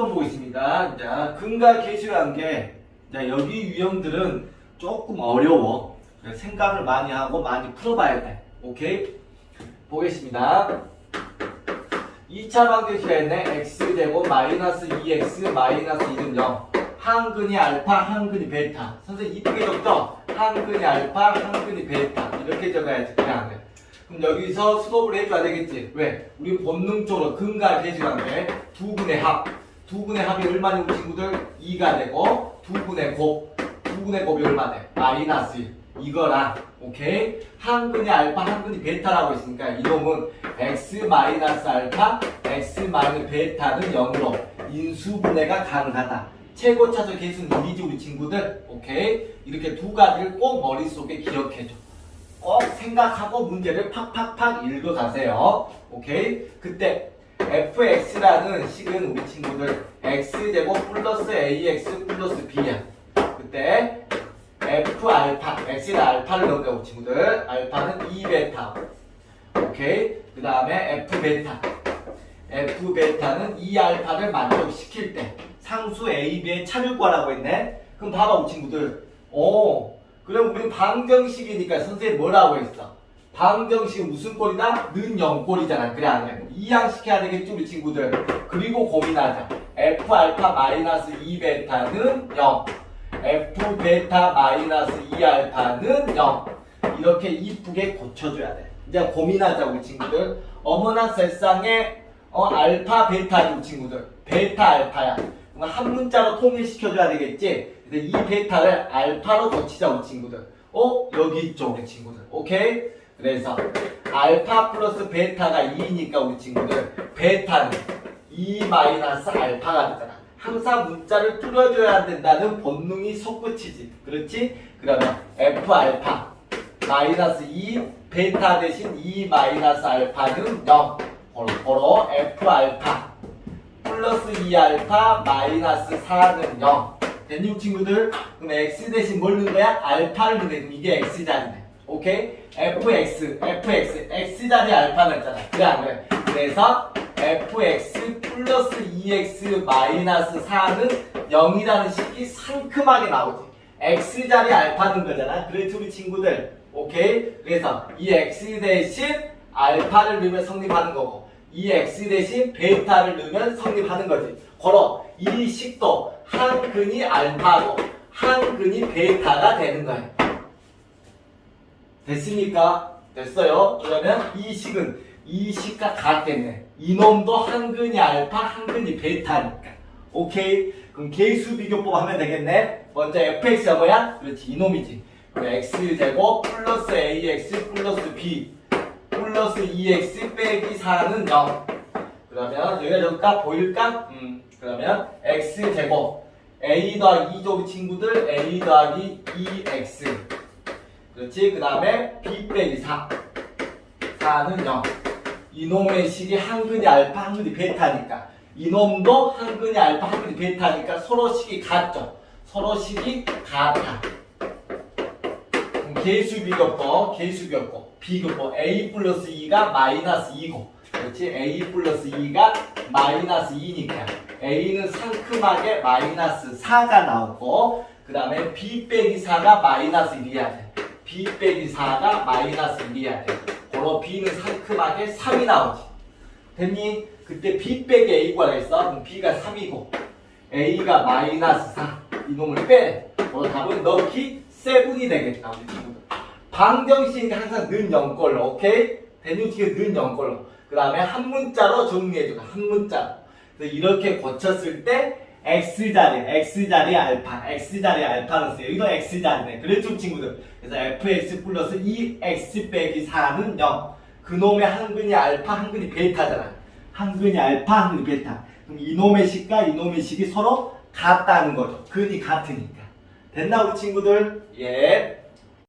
10번 보겠습니다. 자, 근과 계수란 게, 자, 여기 유형들은 조금 어려워. 생각을 많이 하고 많이 풀어봐야 돼. 오케이? 보겠습니다. 2차 방정 시간에 x제곱 마이너스 2x 마이너스 2는 0. 한 근이 알파, 한 근이 베타. 선생님 이쁘게 적죠? 한 근이 알파, 한 근이 베타. 이렇게 적어야지. 그냥 돼. 그럼 여기서 수업을 해줘야 되겠지. 왜? 우리 본능적으로 근과 계수란 게두 분의 합. 두 분의 합이 얼마니 우리 친구들? 2가 되고 두 분의 곱. 두 분의 곱이 얼마 돼? 마이너스 1. 이거랑 오케이? 한 근이 알파, 한 근이 베타라고 있으니까 이놈은 x 마이너스 알파, x 마이너스 베타는 0으로 인수분해가 가능하다. 최고 차수 계수는 1이지 우리 친구들. 오케이? 이렇게 두 가지를 꼭 머릿속에 기억해줘. 꼭 생각하고 문제를 팍팍팍 읽어가세요. 오케이? 그때 fx라는 식은 우리 친구들 x제곱 플러스 ax 플러스 b야. 그때 f 알파, x는 알파를 넣는다 우리 친구들. 알파는 2 베타. 오케이? 그 다음에 f 베타. f 베타는 2 알파를 만족시킬 때 상수 a, b의 차율과라고 했네. 그럼 봐봐 우리 친구들. 오. 그럼 우리는 방정식이니까 선생님 뭐라고 했어? 방정식은 무슨 꼴이다? 는 0꼴이잖아. 그래 안 그래? 이항시켜야 되겠지 우리 친구들. 그리고 고민하자. f 알파 마이너스 2 베타는 0. f 베타 마이너스 2 알파는 0. 이렇게 이쁘게 고쳐줘야 돼. 이제 고민하자 우리 친구들. 어머나 세상에 어 알파 베타 우리 친구들. 베타 알파야. 한 문자로 통일시켜줘야 되겠지? 이 베타를 알파로 고치자 우리 친구들. 어? 여기 있죠 우리 친구들. 오케이? 그래서 알파 플러스 베타가 2니까 우리 친구들 베타는 2 마이너스 알파가 되잖아. 항상 문자를 뚫어줘야 된다는 본능이 솟구치지. 그렇지? 그러면 f 알파 마이너스 2 베타 대신 2 마이너스 알파는 0. 바로, 바로 f 알파 플러스 2 알파 마이너스 4는 0. 됐니 친구들? 그럼 x 대신 뭘 넣은 거야? 알파를 넣는 거야. 그럼 이게 x 자리네. 오케이? fx, fx, x 자리 알파는 있잖아. 그래 안 그래? 그래서 fx 플러스 2x 마이너스 4는 0이라는 식이 상큼하게 나오지. x 자리 알파는 거잖아. 그래서 우리 친구들. 오케이? 그래서 이 x 대신 알파를 넣으면 성립하는 거고 이 x 대신 베타를 넣으면 성립하는 거지. 걸어 이 식도 한 근이 알파고 한 근이 베타가 되는 거야. 됐습니까? 됐어요. 그러면 이 식은 이 식과 같겠네. 이놈도 한 근이 알파, 한 근이 베타니까. 오케이? 그럼 계수 비교법 하면 되겠네. 먼저 fx가 뭐야? 그렇지, 이놈이지. 그럼 x 제곱 플러스 ax 플러스 b 플러스 2x 빼기 4는 0. 그러면 여기가 적을까? 보일까? 음. 그러면 x 제곱 a 더하기 2조 친구들 a 더하기 2x 그렇지? 그 다음에 b 빼기 4 4는 0 이놈의 식이 한 근이 알파 한 근이 베타니까. 이놈도 한 근이 알파 한 근이 베타니까 서로 식이 같죠? 서로 식이 같아. 계수 비교법 계수 비교법. 비교법. A 플러스 2가 마이너스 2고. 그렇지? a 플러스 2가 마이너스 2니까. A는 상큼하게 마이너스 4가 나오고 그 다음에 b 빼기 4가 마이너스 1이어야 돼 b 빼기 4가 마이너스 1이어야 돼. 그럼 b는 상큼하게 3이 나오지. 됐니? 그때 b 빼기 a 구하겠어? 그럼 b가 3이고 a가 마이너스 4 이놈을 빼. 그럼 답은 넣기 7이 되겠다. 방정식이 항상 는 0걸로 오케이? 대뉴식은 는 0걸로? 그 다음에 한 문자로 정리해주고 한 문자로. 이렇게 고쳤을 때 x자리, x자리 알파, x자리 알파는 써요. 여기도 x자리네. 그랬죠, 친구들? 그래서 fx 플러스 2x 빼기 4는 0. 그놈의 한 근이 알파, 한 근이 베타잖아. 한 근이 알파, 한 근이 베타. 그럼 이놈의 식과 이놈의 식이 서로 같다는 거죠. 근이 같으니까. 됐나, 우리 친구들? 예.